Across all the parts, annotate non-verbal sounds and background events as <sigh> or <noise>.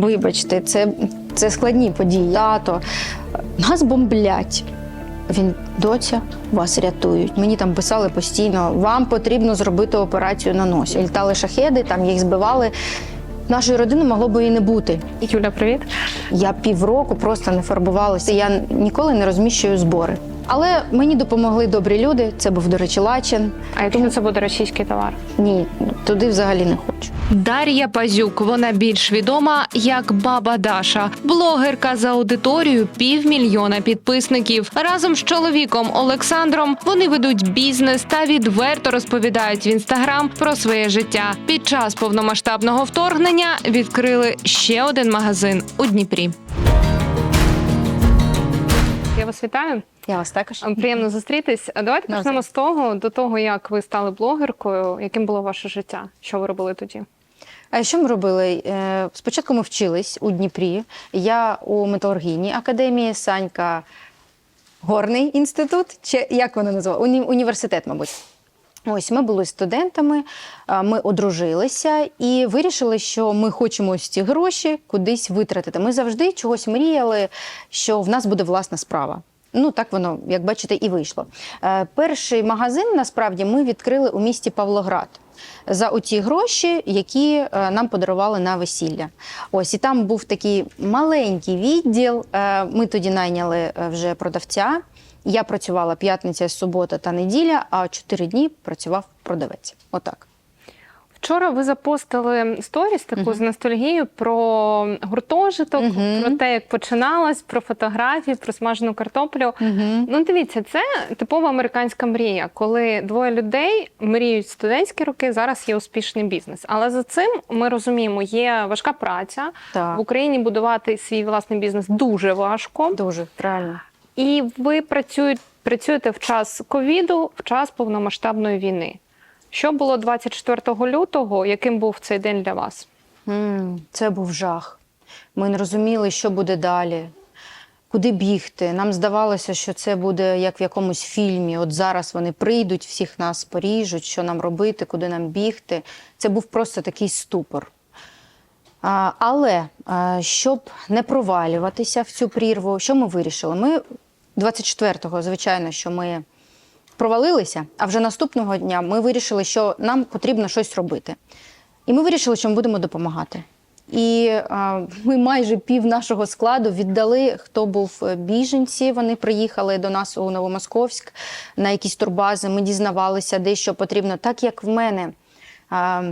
Вибачте, це, це складні події. Тато, нас бомблять. Він доця, вас рятують. Мені там писали постійно: вам потрібно зробити операцію на носі. Літали шахеди, там їх збивали. Нашої родини могло б і не бути. Юля, привіт. Я півроку просто не фарбувалася. Я ніколи не розміщую збори. Але мені допомогли добрі люди. Це був, до речі, Лачин. А якщо це буде російський товар? Ні, туди взагалі не хочу. Дар'я Пазюк. Вона більш відома як Баба Даша, блогерка за аудиторією півмільйона підписників. Разом з чоловіком Олександром вони ведуть бізнес та відверто розповідають в інстаграм про своє життя. Під час повномасштабного вторгнення відкрили ще один магазин у Дніпрі. Я вас вітаю. Я вас також. Приємно зустрітись. А Давайте Навзаєм. почнемо з того, до того, як ви стали блогеркою. Яким було ваше життя? Що ви робили тоді? А що ми робили? Е, Спочатку ми вчились у Дніпрі. Я у металургійній академії, Санька Горний інститут, чи як воно називає? Уні- Університет, мабуть. Ось ми були студентами, ми одружилися і вирішили, що ми хочемо ось ці гроші кудись витратити. Ми завжди чогось мріяли, що в нас буде власна справа. Ну так воно, як бачите, і вийшло. Е, Перший магазин насправді ми відкрили у місті Павлоград. За оті гроші, які е, нам подарували на весілля. Ось і там був такий маленький відділ. Е, Ми тоді найняли вже продавця. Я працювала п'ятниця, субота та неділя, а чотири дні працював продавець. Отак. Вчора ви запостили сторіс таку з ностальгією про гуртожиток, Мгм. про те, як починалось, про фотографії, про смажену картоплю. Ну, дивіться, це типова американська мрія, коли двоє людей мріють студентські роки. Зараз є успішний бізнес. Але за цим ми розуміємо, є важка праця Так. в Україні. Будувати свій власний бізнес дуже важко. Дуже правильно. І ви працюєте, працюєте в час ковіду, в час повномасштабної війни. Що було 24 лютого? Яким був цей день для вас? Це був жах. Ми не розуміли, що буде далі, куди бігти. Нам здавалося, що це буде як в якомусь фільмі. От зараз вони прийдуть, всіх нас поріжуть, що нам робити, куди нам бігти. Це був просто такий ступор. Але щоб не провалюватися в цю прірву, що ми вирішили? Ми 24-го, звичайно, що ми провалилися, а вже наступного дня ми вирішили, що нам потрібно щось робити. І ми вирішили, що ми будемо допомагати. І а, ми майже пів нашого складу віддали, хто був е, біженці. Вони приїхали до нас у Новомосковськ на якісь турбази. Ми дізнавалися, де що потрібно. Так як в мене а,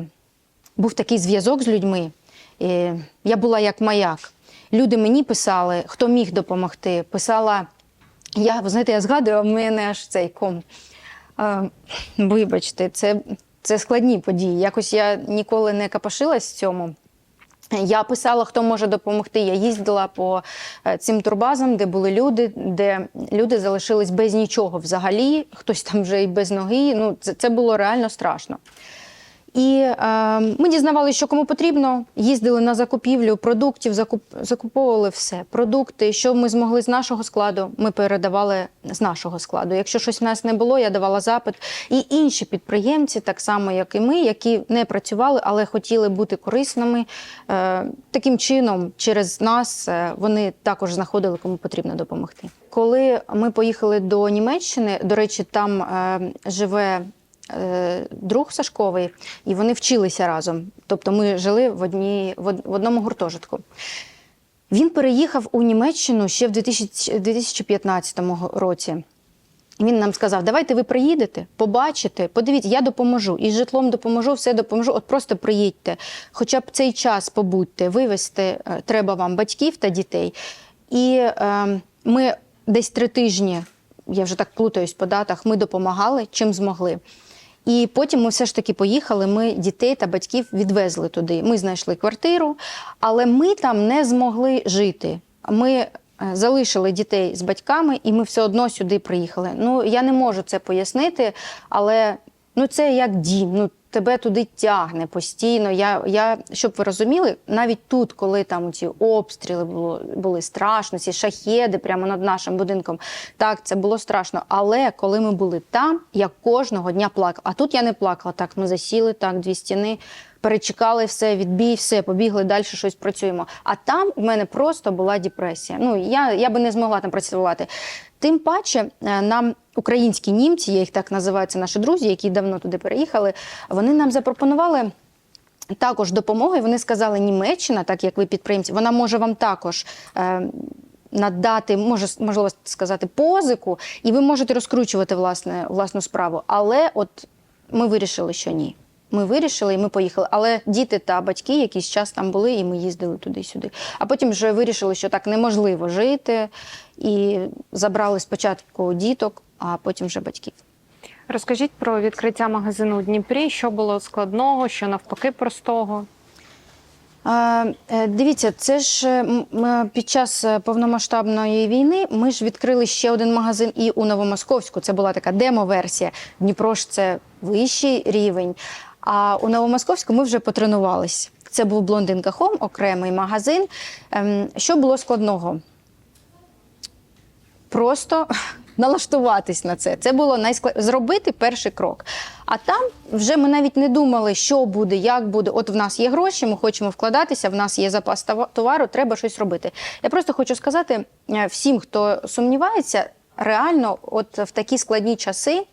був такий зв'язок з людьми, і я була як маяк. Люди мені писали, хто міг допомогти. Писала я, знаєте, я згадую, а в мене аж цей ком. А, вибачте, це, це складні події. Якось я ніколи не капашилась в цьому. Я писала, хто може допомогти. Я їздила по е, цим турбазам, де були люди, де люди залишились без нічого взагалі, хтось там вже і без ноги. Ну, це, це було реально страшно. І е, ми дізнавалися, що кому потрібно. Їздили на закупівлю продуктів, закуп, закуповували все. Продукти, що ми змогли з нашого складу, ми передавали з нашого складу. Якщо щось в нас не було, я давала запит. І інші підприємці, так само як і ми, які не працювали, але хотіли бути корисними. Е, таким чином, через нас е, вони також знаходили, кому потрібно допомогти. Коли ми поїхали до Німеччини, до речі, там е, живе друг Сашковий, і вони вчилися разом. Тобто ми жили в, одній, в одному гуртожитку. Він переїхав у Німеччину ще в 2015 році. Він нам сказав: давайте ви приїдете, побачите, подивіться, я допоможу. І з житлом допоможу, все допоможу. От просто приїдьте. Хоча б цей час побудьте, вивезти е, треба вам батьків та дітей. І е, ми десь три тижні, я вже так плутаюсь по датах, ми допомагали, чим змогли. І потім ми все ж таки поїхали. Ми дітей та батьків відвезли туди. Ми знайшли квартиру, але ми там не змогли жити. Ми е, залишили дітей з батьками, і ми все одно сюди приїхали. Ну я не можу це пояснити, але ну це як дім. Ну тебе туди тягне постійно. Я, я щоб ви розуміли, навіть тут, коли там ці обстріли було, були страшно, ці шахеди прямо над нашим будинком. Так, це було страшно. Але коли ми були там, я кожного дня плакала. А тут я не плакала. Так, ми засіли, так, дві стіни. Перечекали все, відбій, все, побігли далі, щось працюємо. А там у мене просто була депресія. Ну я, я би не змогла там працювати. Тим паче, е, нам українські німці, я їх так називаю, це наші друзі, які давно туди переїхали, вони нам запропонували. Також допомогу, і вони сказали, Німеччина, так як ви підприємці, вона може вам також е, надати, може, можливо сказати, позику, і ви можете розкручувати власне, власну справу. Але от ми вирішили, що ні. Ми вирішили і ми поїхали. Але діти та батьки якийсь час там були, і ми їздили туди-сюди. А потім вже вирішили, що так неможливо жити, і забрали спочатку діток, а потім вже батьків. Розкажіть про відкриття магазину у Дніпрі, що було складного, що навпаки простого. А, е, Дивіться, це ж е, під час е, повномасштабної війни ми ж відкрили ще один магазин і у Новомосковську. Це була така демо-версія. Дніпро ж це вищий рівень. А у Новомосковську ми вже потренувались. Це був Блондинка Хом, окремий магазин. Ем, Що було складного? просто <laughs> налаштуватись на це. Це було найсклад... зробити перший крок. А там вже ми навіть не думали, що буде, як буде. От в нас є гроші, ми хочемо вкладатися, в нас є запас товару, треба щось робити. Я просто хочу сказати е, всім, хто сумнівається, реально, от в такі складні часи.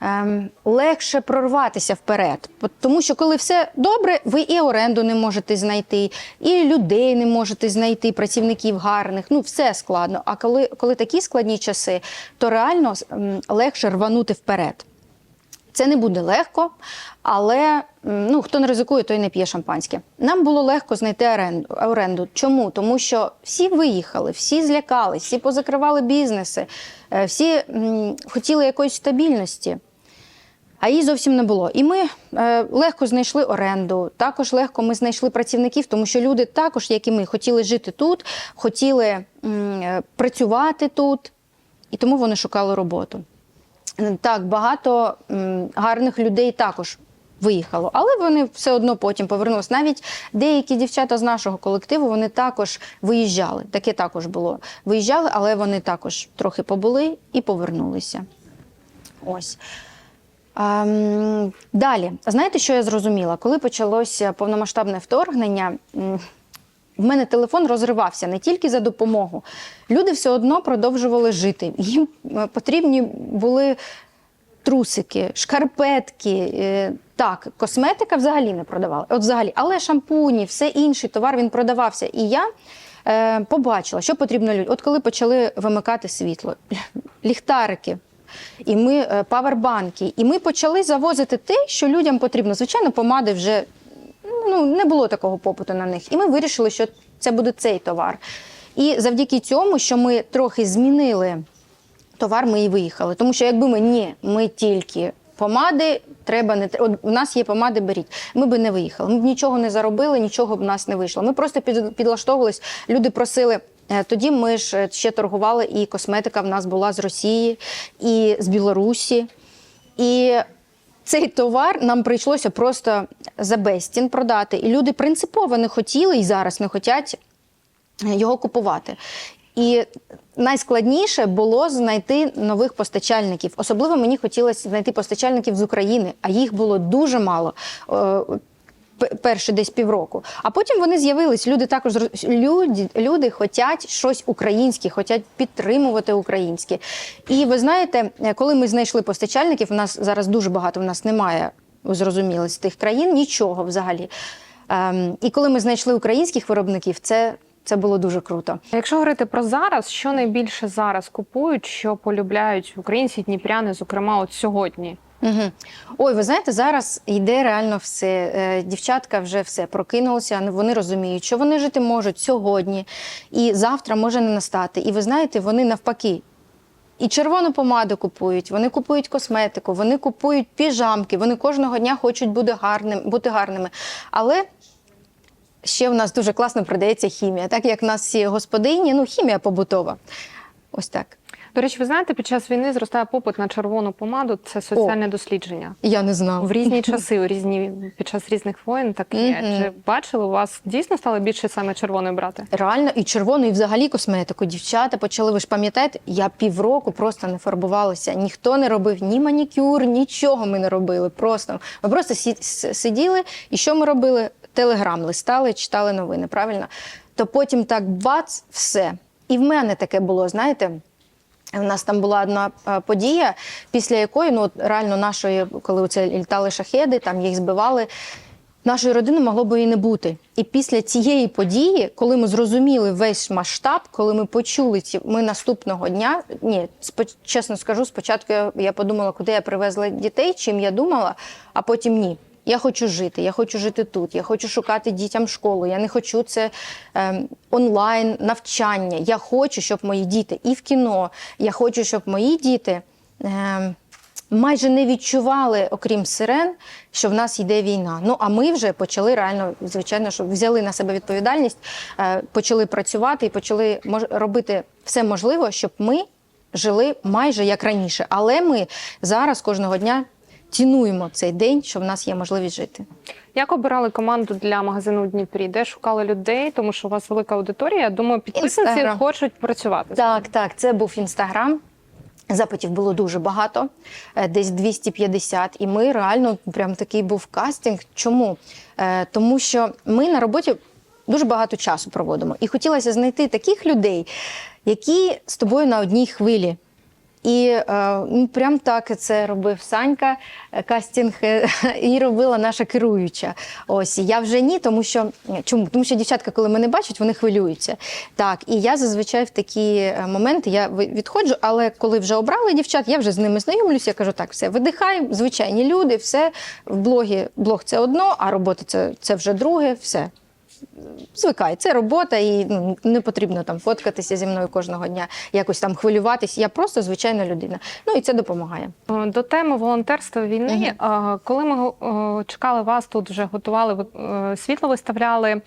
Ем, легше прорватися вперед. Тому що коли все добре, ви і оренду не можете знайти, і людей не можете знайти, працівників гарних. Ну, все складно. А коли, коли такі складні часи, то реально ем, легше рванути вперед. Це не буде легко, але ну, хто не ризикує, той не п'є шампанське. Нам було легко знайти оренду. оренду. Чому? Тому що всі виїхали, всі злякались, всі позакривали бізнеси, е, всі хотіли якоїсь стабільності. А її зовсім не було. І ми е, легко знайшли оренду. Також легко ми знайшли працівників, тому що люди також, як і ми, хотіли жити тут, хотіли е, працювати тут, і тому вони шукали роботу. Так, багато м, гарних людей також виїхало, але вони все одно потім повернулися. Навіть деякі дівчата з нашого колективу вони також виїжджали. Таке також було. Виїжджали, але вони також трохи побули і повернулися. Ось. Далі, знаєте, що я зрозуміла? Коли почалося повномасштабне вторгнення, в мене телефон розривався не тільки за допомогу. Люди все одно продовжували жити. Їм е, потрібні були трусики, шкарпетки. е, Так, косметика взагалі не продавала. От взагалі, але шампуні, все інший товар він продавався. І я е, побачила, що потрібно людям. От коли почали вимикати світло, ліхтарики. І ми е, павербанки, і ми почали завозити те, що людям потрібно. Звичайно, помади вже ну, не було такого попиту на них. І ми вирішили, що це буде цей товар. І завдяки цьому, що ми трохи змінили товар, ми і виїхали. Тому що якби ми ні, ми тільки помади, треба не От у нас є помади, беріть. Ми би не виїхали. Ми б нічого не заробили, нічого б в нас не вийшло. Ми просто під, підлаштовувались. Люди просили. Е, Тоді ми ж е, ще торгували, і косметика в нас була з Росії і з Білорусі. І цей товар нам прийшлося просто за безцін продати. І люди принципово не хотіли і зараз не хочуть його купувати. І найскладніше було знайти нових постачальників. Особливо мені хотілося знайти постачальників з України, а їх було дуже мало. Перші десь півроку. А потім вони з'явились. Люди також люди, люди хочуть щось українське, хочуть підтримувати українське. І ви знаєте, е, коли ми знайшли постачальників, у нас зараз дуже багато в нас немає, ви зрозуміли, з тих країн нічого взагалі. Ем, і коли ми знайшли українських виробників, це, це було дуже круто. Якщо говорити про зараз, що найбільше зараз купують, що полюбляють українці, дніпряни, зокрема, от сьогодні? Угу. Ой, ви знаєте, зараз йде реально все. Е, Дівчатка вже все прокинулися. Вони розуміють, що вони жити можуть сьогодні, і завтра може не настати. І ви знаєте, вони навпаки. І червону помаду купують, вони купують косметику, вони купують піжамки, вони кожного дня хочуть бути, гарним, бути гарними. Але ще в нас дуже класно продається хімія, так як в нас всі господині, ну хімія побутова. Ось так. До речі, ви знаєте, під час війни зростає попит на червону помаду. Це соціальне дослідження. Я не знала. В різні <laughs> часи, у різні під час різних воєн так є. Мгм. Чи бачили у вас дійсно стало більше саме червоної брати? Реально, і червону, і взагалі косметику. Дівчата почали, ви ж пам'ятаєте, я півроку просто не фарбувалася. Ніхто не робив ні манікюр, нічого ми не робили. Просто ми просто сиділи, і що ми робили? Телеграм листали, читали новини, правильно? То потім так бац, все. І в мене таке було, знаєте. У нас там була одна е, подія, після якої ну реально нашої, коли це літали шахеди, там їх збивали. Нашої родини могло б і не бути. І після цієї події, коли ми зрозуміли весь масштаб, коли ми почули ці, ми наступного дня. Ні, чесно скажу, спочатку я подумала, куди я привезла дітей, чим я думала, а потім ні. Я хочу жити, я хочу жити тут, я хочу шукати дітям школу. Я не хочу це ем, онлайн навчання. Я хочу, щоб мої діти і в кіно. Я хочу, щоб мої діти. Ем, майже не відчували, окрім сирен, що в нас йде війна. Ну а ми вже почали реально, звичайно, що взяли на себе відповідальність, е, почали працювати і почали мож- робити все можливе, щоб ми жили майже як раніше. Але ми зараз кожного дня цінуємо цей день, що в нас є можливість жити. Як обирали команду для магазину у Дніпрі? Де шукали людей? Тому що у вас велика аудиторія. Я думаю, підписниці хочуть працювати. Так, так, це був інстаграм. Запитів було дуже багато, е, десь 250. І ми реально прям такий був кастинг. Чому? Е, Тому що ми на роботі дуже багато часу проводимо. І хотілося знайти таких людей, які з тобою на одній хвилі. І е, ну, прям так це робив Санька, е, кастинг е, <laughs> і робила наша керуюча. Ось я вже ні, тому що чому? Тому що дівчатка, коли мене бачать, вони хвилюються. Так, і я зазвичай в такі моменти я відходжу, але коли вже обрали дівчат, я вже з ними знайомлюся. Я кажу, так, все, видихай, звичайні люди, все в блогі. Блог це одно, а робота це, це вже друге, все звикай, це робота, і ну, не потрібно там фоткатися зі мною кожного дня, якось там хвилюватись. Я просто звичайна людина. Ну і це допомагає. Е, До теми волонтерства війни, е, коли ми е, чекали вас тут, вже готували світло, виставляли.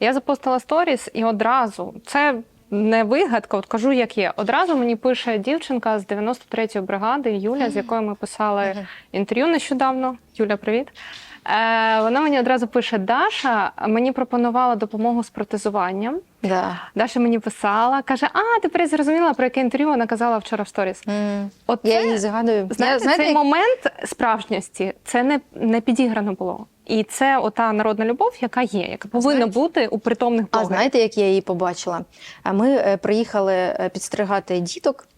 Я запостила сторіс і одразу це. Не вигадка, от кажу, як є. Одразу мені пише дівчинка з 93-ї бригади Юля, з якою ми писали інтерв'ю нещодавно. Юля, привіт. Е, вона мені одразу пише: Даша мені пропонувала допомогу з протезуванням. Да. Даша мені писала, каже: А, тепер я зрозуміла, про яке інтерв'ю вона казала вчора в сторіс. М. От Я це- її згадую. Знаєте, я, знаєте, цей як- момент справжньості це не, не підіграно було. І це ота народна любов, яка є, яка повинна Знаєте- бути у притомних А знаєте, як я її побачила? Ми е, приїхали е, підстригати діток,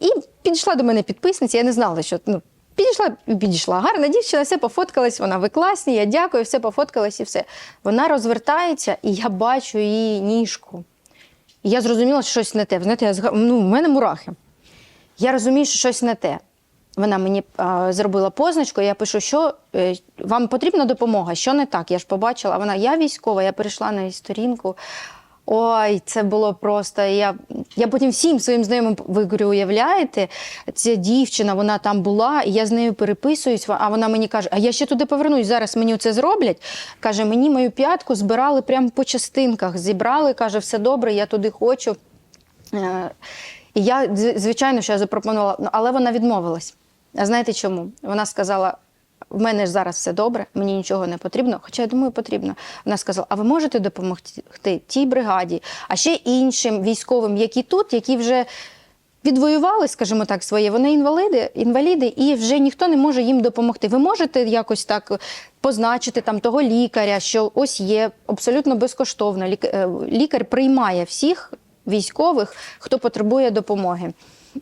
і підійшла до мене підписниця. Я не знала, що ну. Підійшла, підійшла. Гарна дівчина, все пофоткалась, вона ви класні, я дякую, все пофоткалась і все. Вона розвертається, і я бачу її ніжку. І я зрозуміла, що щось не те. Знаєте, я зга... ну, в мене мурахи. Я розумію, що щось не те. Вона мені а, зробила позначку, я пишу, що е, вам потрібна допомога, що не так. Я ж побачила. Вона, я військова, я перейшла на її сторінку. Ой, це було просто. Я, я потім всім своїм знайомим ви говорю, уявляєте, ця дівчина, вона там була, і я з нею переписуюсь, а вона мені каже, а я ще туди повернусь, зараз мені це зроблять. Каже, мені мою п'ятку збирали прямо по частинках. Зібрали, каже, все добре, я туди хочу. Е, І я, звичайно, що я запропонувала, ну, але вона відмовилась. А знаєте чому? Вона сказала: в мене ж зараз все добре, мені нічого не потрібно. Хоча я думаю, потрібно. Вона сказала: а ви можете допомогти тій бригаді, а ще іншим військовим, які тут, які вже. Відвоювали, скажімо так, своє. Вони інваліди, інваліди, і вже ніхто не може їм допомогти. Ви можете якось так позначити там того лікаря, що ось є абсолютно безкоштовно. Е, Лікар приймає всіх військових, хто потребує допомоги.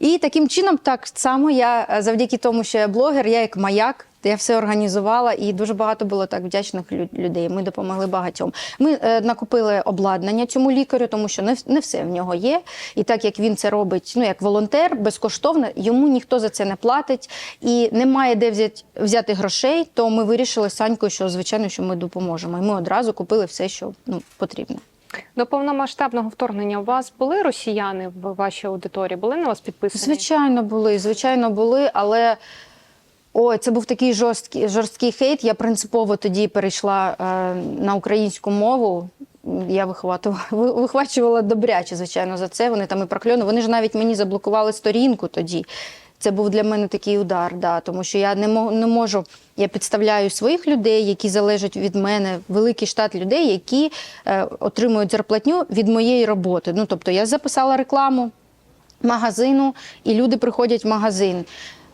І таким чином, так само я е, завдяки тому, що я блогер, я як маяк. Я все організувала, і дуже багато було так вдячних лю- людей. Ми допомогли багатьом. Ми е, накупили обладнання цьому лікарю, тому що не, не все в нього є. І так як він це робить, ну як волонтер, безкоштовно, йому ніхто за це не платить і немає де взяти, взяти грошей. То ми вирішили з Санькою, що звичайно, що ми допоможемо. І ми одразу купили все, що ну, потрібно. До повномасштабного вторгнення у вас були росіяни в вашій аудиторії? Були на вас підписані? Звичайно, були, звичайно, були, але ой, це був такий жорсткий, жорсткий хейт. Я принципово тоді перейшла е, на українську мову. я вихватувала, <laughs> вихвачувала добряче, звичайно, за це. Вони там і прокльони. Вони ж навіть мені заблокували сторінку тоді. Це був для мене такий удар, да, тому що я не, не можу. Я підставляю своїх людей, які залежать від мене, великий штат людей, які е, отримують зарплатню від моєї роботи. Ну, тобто я записала рекламу магазину, і люди приходять в магазин.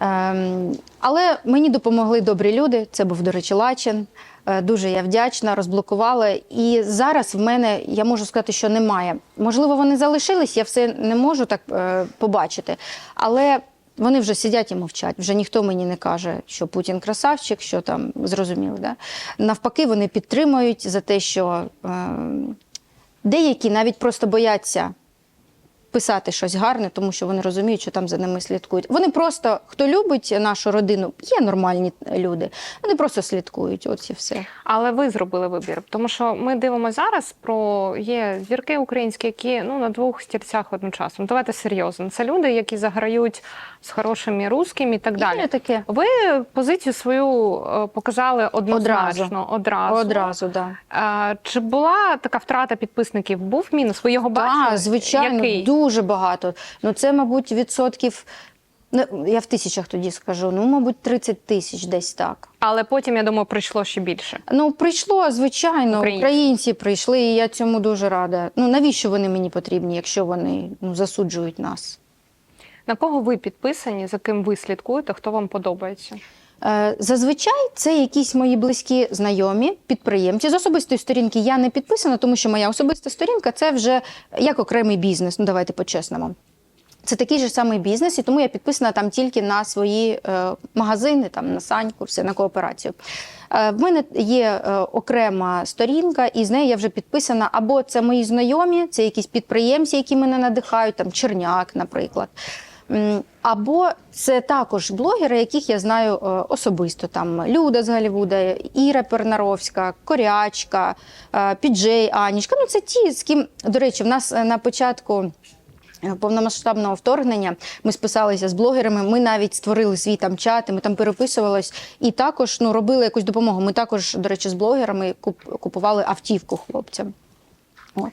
Ем, але мені допомогли добрі люди. Це був, до речі, Лачин. Е, Дуже я вдячна, розблокувала. І зараз в мене я можу сказати, що немає. Можливо, вони залишились, я все не можу так е, побачити. Але вони вже сидять і мовчать. Вже ніхто мені не каже, що Путін красавчик, що там зрозуміло. Да? Навпаки, вони підтримують за те, що е, деякі навіть просто бояться писати щось гарне, тому що вони розуміють, що там за ними слідкують. Вони просто, хто любить нашу родину, є нормальні люди. Вони просто слідкують. От і все. Але ви зробили вибір, тому що ми дивимося зараз про є зірки українські, які ну на двох стільцях одночасно. Ну, Давайте серйозно. Це люди, які заграють з хорошими русскими і так далі. Таке. Ви позицію свою е, показали однозначно одразу. Одразу, да. Чи була така втрата підписників? Був мінус? Ви його бачили? Так, звичайно, Який? Дуже багато. Ну це, мабуть, відсотків. Ну, я в тисячах тоді скажу. Ну, мабуть, 30 тисяч десь так. Але потім, я думаю, прийшло ще більше. Ну, прийшло, звичайно, Українці. українці прийшли, і я цьому дуже рада. Ну, навіщо вони мені потрібні, якщо вони ну, засуджують нас? На кого ви підписані, за ким ви слідкуєте, хто вам подобається? Е, Зазвичай це якісь мої близькі знайомі, підприємці. З особистої сторінки я не підписана, тому що моя особиста сторінка це вже як окремий бізнес. Ну давайте по-чесному. Це такий же самий бізнес, і тому я підписана там тільки на свої е, магазини, там на Саньку, все на кооперацію. Е, в мене є е, окрема сторінка, і з нею я вже підписана. Або це мої знайомі, це якісь підприємці, які мене надихають, там Черняк, наприклад. Або це також блогери, яких я знаю е, особисто. Там Люда з Голлівуда, Іра Пернаровська, Корячка, е, Піджей, Анічка. Ну це ті, з ким, до речі, в нас е, на початку. Повномасштабного вторгнення ми списалися з блогерами. Ми навіть створили свій там чат, ми там переписувались і також ну робили якусь допомогу. Ми також, до речі, з блогерами куп- купували автівку хлопцям. От.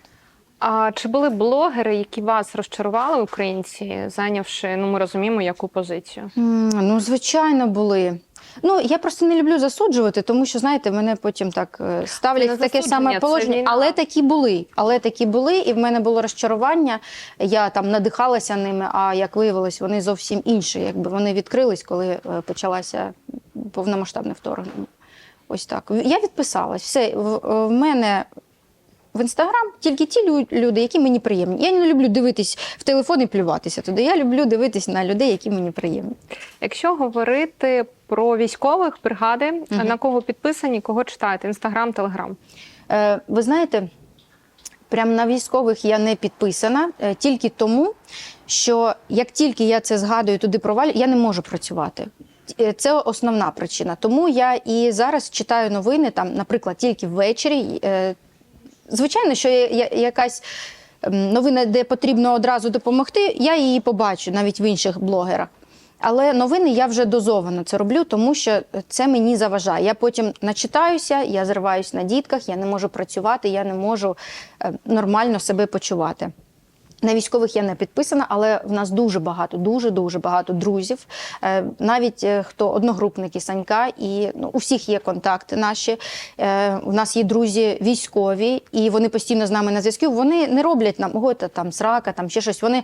А чи були блогери, які вас розчарували українці, зайнявши, ну ми розуміємо, яку позицію? М, Ну, звичайно, були. Ну, я просто не люблю засуджувати, тому що, знаєте, мене потім так е, ставлять Це в таке засудження, саме це положення. війна. Але такі були. Але такі були, і в мене було розчарування. Я там надихалася ними, а як виявилось, вони зовсім інші. Якби вони відкрились, коли е, почалося повномасштабне вторгнення. Ось так. Я відписалась. Все, в, в мене в інстаграм тільки ті лю- люди, які мені приємні. Я не люблю дивитись в телефон і плюватися туди. Я люблю дивитись на людей, які мені приємні. Якщо говорити про військових бригади, на кого підписані, кого читаєте? Інстаграм, Телеграм. Е, ви знаєте, прямо на військових я не підписана е, тільки тому, що як тільки я це згадую, туди провалю, я не можу працювати. Е, Це основна причина. Тому я і зараз читаю новини, там, наприклад, тільки ввечері. Звичайно, що якась ем, новина, де потрібно одразу допомогти, я її побачу навіть в інших блогерах. Але новини я вже дозовано це роблю, тому що це мені заважає. Я потім начитаюся, я зриваюсь на дітках, я не можу працювати, я не можу е, нормально себе почувати. На військових я не підписана, але в нас дуже багато, дуже дуже багато друзів. Е, Навіть е, хто одногрупники Санька, і ну, у всіх є контакти наші. Е, У нас є друзі військові, і вони постійно з нами на зв'язку. Вони не роблять нам ого, та там срака, там ще щось. Вони.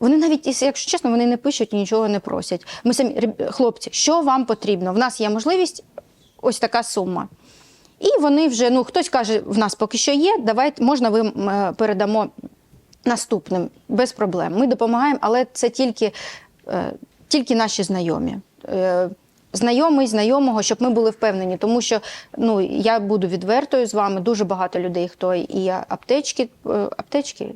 Вони навіть, якщо чесно, вони не пишуть і нічого не просять. Ми самі, хлопці, що вам потрібно? В нас є можливість ось така сума. І вони вже, ну хтось каже, в нас поки що є, давайте можна ви е, передамо наступним без проблем. Ми допомагаємо, але це тільки, е, тільки наші знайомі. Е, Знайомий знайомого, щоб ми були впевнені, тому що ну я буду відвертою з вами. Дуже багато людей, хто і аптечки, е, аптечки,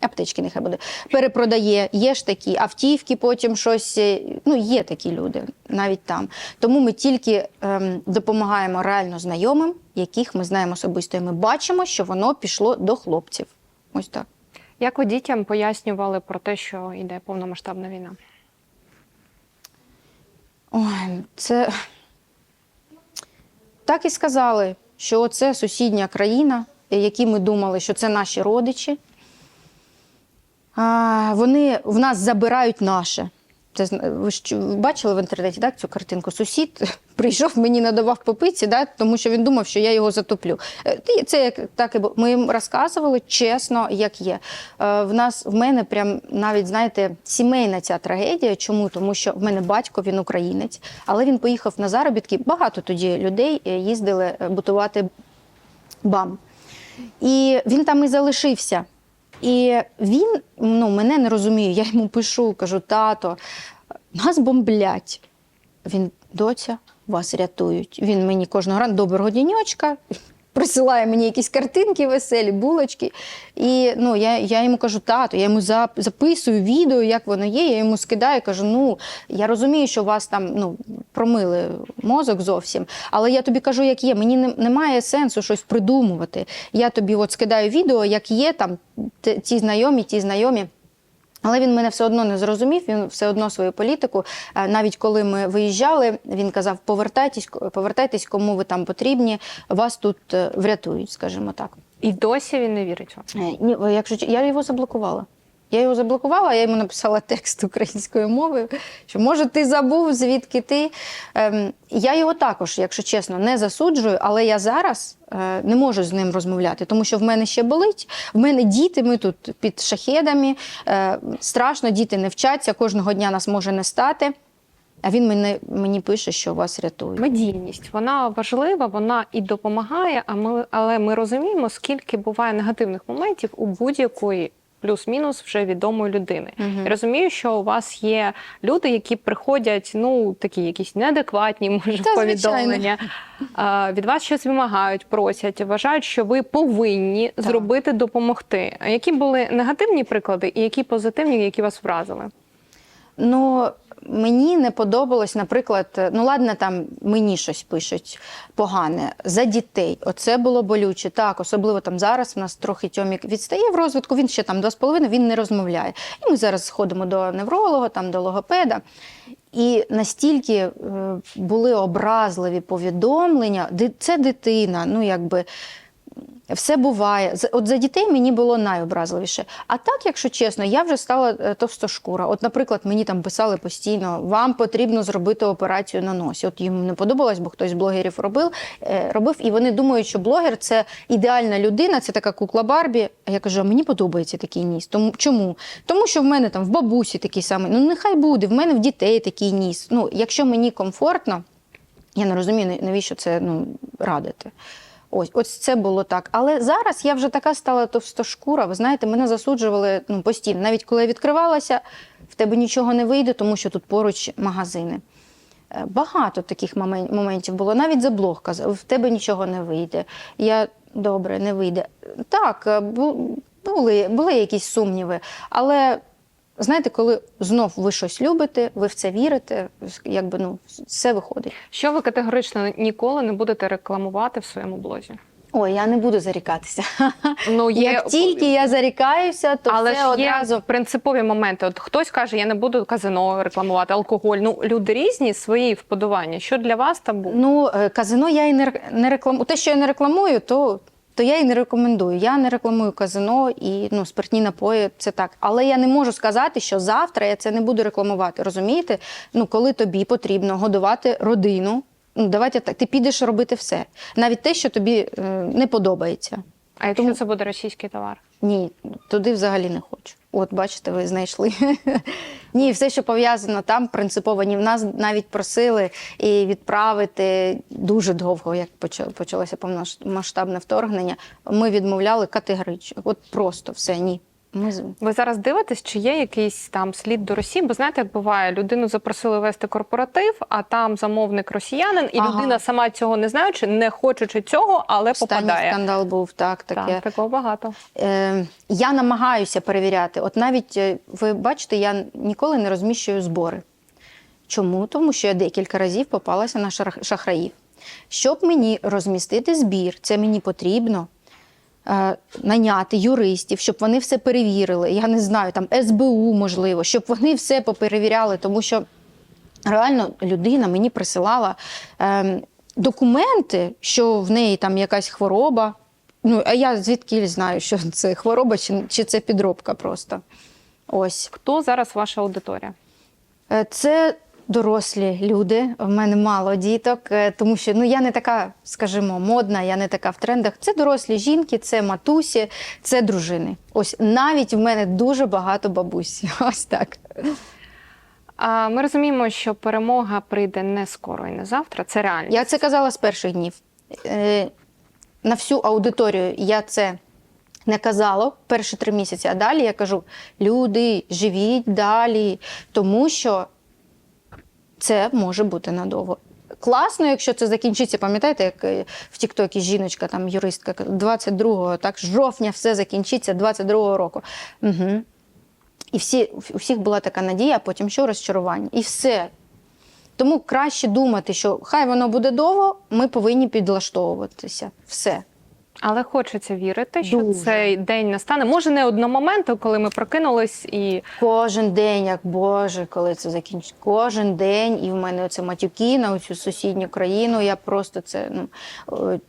аптечки нехай буде, перепродає. Є ж такі автівки, потім щось. Ну, є такі люди навіть там. Тому ми тільки ем, допомагаємо реально знайомим, яких ми знаємо особисто, і ми бачимо, що воно пішло до хлопців. Ось так. Як ви дітям пояснювали про те, що йде повномасштабна війна? Ой, це так і сказали, що це сусідня країна, які ми думали, що це наші родичі. А, вони в нас забирають наше. Ви ж бачили в інтернеті так, цю картинку? Сусід <laughs> прийшов, мені надавав попиці, да, тому що він думав, що я його затоплю. Е, Це як так і було. Ми їм розказували чесно, як є. Е, В нас в мене прям навіть знаєте сімейна ця трагедія. Чому? Тому що в мене батько він українець, але він поїхав на заробітки. Багато тоді людей е, їздили бутувати бам. І він там і залишився. І він ну, мене не розуміє. Я йому пишу, кажу, тато, нас бомблять. Він, доця, вас рятують. Він мені кожного ранку доброго діньочка. Присилає мені якісь картинки веселі, булочки. І ну, я, я йому кажу, тато, я йому записую відео, як воно є. Я йому скидаю, кажу: ну я розумію, що вас там ну, промили мозок зовсім, але я тобі кажу, як є. Мені не, немає сенсу щось придумувати. Я тобі от скидаю відео, як є там ті знайомі, ті знайомі. Але він мене все одно не зрозумів. Він все одно свою політику. е, Навіть коли ми виїжджали, він казав: повертайтесь, повертайтесь, кому ви там потрібні, вас тут е, врятують, скажімо так. І досі він не вірить вам. Е, Ні, якщо я його заблокувала. Я його заблокувала, я йому написала текст українською мовою, що може ти забув, звідки ти. Ем, я його також, якщо чесно, не засуджую, але я зараз е, не можу з ним розмовляти, тому що в мене ще болить. В мене діти, ми тут під шахедами. Е, страшно, діти не вчаться, кожного дня нас може не стати. А він мені, мені пише, що вас рятують. Медійність вона важлива, вона і допомагає, а ми, але ми розуміємо, скільки буває негативних моментів у будь-якої. Плюс-мінус вже відомої людини. Мгм. Я розумію, що у вас є люди, які приходять, ну такі якісь неадекватні, <laughs> може, Та, повідомлення. а, Від вас щось вимагають, просять, вважають, що ви повинні Так. зробити допомогти. А які були негативні приклади, і які позитивні, які вас вразили? Ну, мені не подобалось, наприклад, ну ладно, там мені щось пишуть погане за дітей. Оце було болюче. Так, особливо там зараз в нас трохи Тьомік відстає в розвитку. Він ще там два з половиною, він не розмовляє. І ми зараз сходимо до невролога, там до логопеда. І настільки е, були образливі повідомлення, це дитина, ну якби. Все буває. От за дітей мені було найобразливіше. А так, якщо чесно, я вже стала е, товстошкура. От, наприклад, мені там писали постійно: вам потрібно зробити операцію на носі. От їм не подобалось, бо хтось з блогерів робив, е, робив, і вони думають, що блогер це ідеальна людина, це така кукла Барбі. А я кажу, а мені подобається такий ніс. Тому чому? Тому що в мене там в бабусі такий самий. Ну нехай буде, в мене в дітей такий ніс. Ну, якщо мені комфортно, я не розумію, навіщо це ну, радити. Ось, ось це було так. Але зараз я вже така стала товстошкура. Ви знаєте, мене засуджували ну, постійно. Навіть коли я відкривалася, в тебе нічого не вийде, тому що тут поруч магазини. Е, Багато таких моментів було. Навіть за блог казав, в тебе нічого не вийде. Я добре, не вийде. Так, е, були, були якісь сумніви, але. Знаєте, коли знов ви щось любите, ви в це вірите, якби ну все виходить. Що ви категорично ніколи не будете рекламувати в своєму блозі? Ой, я не буду зарікатися. <laughs> Ну, Як тільки я зарікаюся, то Але це ж одразу. є принципові моменти. От хтось каже, я не буду казино рекламувати, алкоголь. Ну люди різні свої вподобання. Що для вас табу? Ну, е, казино я і не рекламую. Те, що я не рекламую, то, то я і не рекомендую. Я не рекламую казино і ну, спиртні напої, це так. Але я не можу сказати, що завтра я це не буду рекламувати. Розумієте? Ну, коли тобі потрібно годувати родину, ну давайте так, ти підеш робити все. Навіть те, що тобі е, не подобається. А якщо це буде російський товар? Ні, туди взагалі не хочу. От, бачите, ви знайшли. <laughs> Ні, все, що пов'язано там, принципово. Ні, в нас навіть просили і відправити дуже довго, як почалося повномасштабне вторгнення. Ми відмовляли категорично. От просто все, ні. Ми Ви зараз дивитесь, чи є якийсь там слід до Росії? Бо знаєте, як буває, людину запросили вести корпоратив, а там замовник росіянин, і Ага. людина сама цього не знаючи, не хочучи цього, але Останній попадає. скандал був так, таке. Так, такого багато. Е, я намагаюся перевіряти. От навіть е, ви бачите, я ніколи не розміщую збори. Чому? Тому що я декілька разів попалася на шах- шахраїв. Щоб мені розмістити збір, це мені потрібно наняти юристів, щоб вони все перевірили. Я не знаю, там СБУ можливо, щоб вони все поперевіряли, тому що реально людина мені присилала ем, документи, що в неї там якась хвороба. Ну, а я звідки знаю, що це хвороба чи, чи це підробка просто. Ось. Хто зараз ваша аудиторія? Е, Це дорослі люди. В мене мало діток, е, тому що ну я не така, скажімо, модна, я не така в трендах. Це дорослі жінки, це матусі, це дружини. Ось навіть в мене дуже багато бабусь. <laughs> Ось так. Ми розуміємо, що перемога прийде не скоро і не завтра. Це реально. Я це казала з перших днів. Е, На всю аудиторію я це не казала перші три місяці, а далі я кажу: люди, живіть далі, тому що це може бути надовго. Класно, якщо це закінчиться, пам'ятаєте, як е, в Тіктокі жіночка, там юристка, 22-го, так, жовтня все закінчиться 22-го року. Угу. І всі, у всіх була така надія, а потім що розчарування. І все. Тому краще думати, що хай воно буде довго, ми повинні підлаштовуватися. Все. Але хочеться вірити, що Дуже. цей день настане. Може, не одномоменту, коли ми прокинулись і Кожен день, як Боже, коли це закінчиться. Кожен день, і в мене оце матюки на оцю сусідню країну. Я просто це ну е,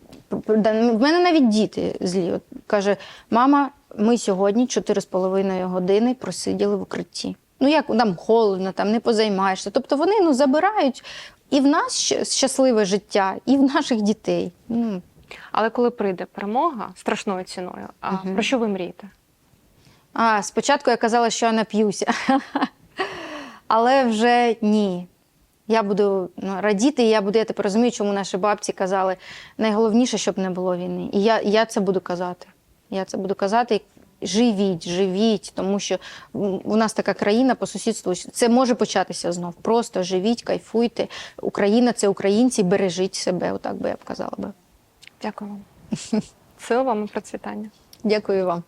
да, в мене навіть діти злі. От, каже, мама, ми сьогодні 4,5 години просиділи в укритті. Ну як нам холодно, там не позаймаєшся. Тобто вони ну забирають і в нас щ- щасливе життя, і в наших дітей. Ну, але коли прийде перемога страшною ціною, а Мгм. про що ви мрієте? А, спочатку я казала, що я нап'юся. Але вже ні. Я буду ну, радіти, і я буду, я тепер розумію, чому наші бабці казали, найголовніше, щоб не було війни. І я, я це буду казати. Я це буду казати. Живіть, живіть, тому що у нас така країна по сусідству. Це може початися знов. Просто живіть, кайфуйте. Україна це українці, бережіть себе. Отак би я б казала би. Дякую вам. <laughs> Сил вам і процвітання. Дякую вам.